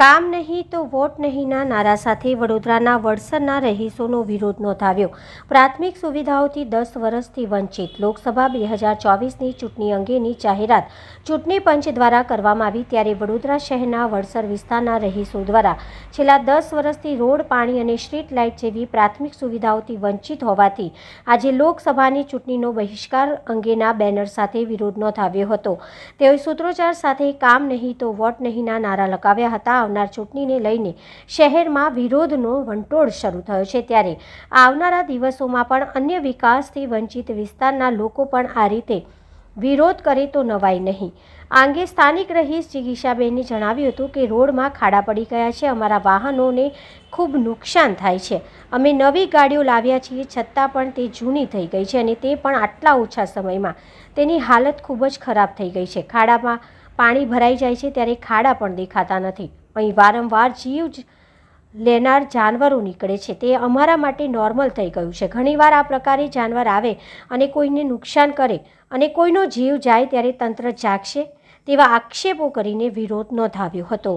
કામ નહીં તો વોટ નહીંના નારા સાથે વડોદરાના વડસરના રહીશોનો વિરોધ નોંધાવ્યો. પ્રાથમિક સુવિધાઓથી દસ વર્ષથી વંચિત. લોકસભા બે હજાર ચોવીસની ચૂંટણી અંગેની જાહેરાત ચૂંટણી પંચ દ્વારા કરવામાં આવી ત્યારે વડોદરા શહેરના વડસર વિસ્તારના રહીશો દ્વારા છેલ્લા દસ વર્ષથી રોડ, પાણી અને સ્ટ્રીટ લાઇટ જેવી પ્રાથમિક સુવિધાઓથી વંચિત હોવાથી આજે લોકસભાની ચૂંટણીનો બહિષ્કાર અંગેના બેનર સાથે વિરોધ નોંધાવ્યો હતો. તેઓએ સૂત્રોચ્ચાર સાથે કામ નહીં તો વોટ નહીંના નારા લગાવ્યા હતા. આવનાર ચૂંટણીને લઈને શહેરમાં વિરોધનો વંટોળ શરૂ થયો છે ત્યારે આવનારા દિવસોમાં પણ અન્ય વિકાસથી વંચિત વિસ્તારના લોકો પણ આ રીતે વિરોધ કરે તો નવાય નહીં. આ અંગે સ્થાનિક રહીશ જિગીશાબેને જણાવ્યું હતું કે રોડમાં ખાડા પડી ગયા છે, અમારા વાહનોને ખૂબ નુકસાન થાય છે. અમે નવી ગાડીઓ લાવ્યા છીએ, છતાં પણ તે જૂની થઈ ગઈ છે અને તે પણ આટલા ઓછા સમયમાં. તેની હાલત ખૂબ જ ખરાબ થઈ ગઈ છે. ખાડામાં પાણી ભરાઈ જાય છે, ત્યારે ખાડા પણ દેખાતા નથી. અહીં વારંવાર જીવ જ લેનાર જાનવરો નીકળે છે. તે અમારા માટે નોર્મલ થઈ ગયું છે. ઘણીવાર આ પ્રકારે જાનવર આવે અને કોઈને નુકસાન કરે અને કોઈનો જીવ જાય ત્યારે તંત્ર જાગશે તેવા આક્ષેપો કરીને વિરોધ નોંધાવ્યો હતો.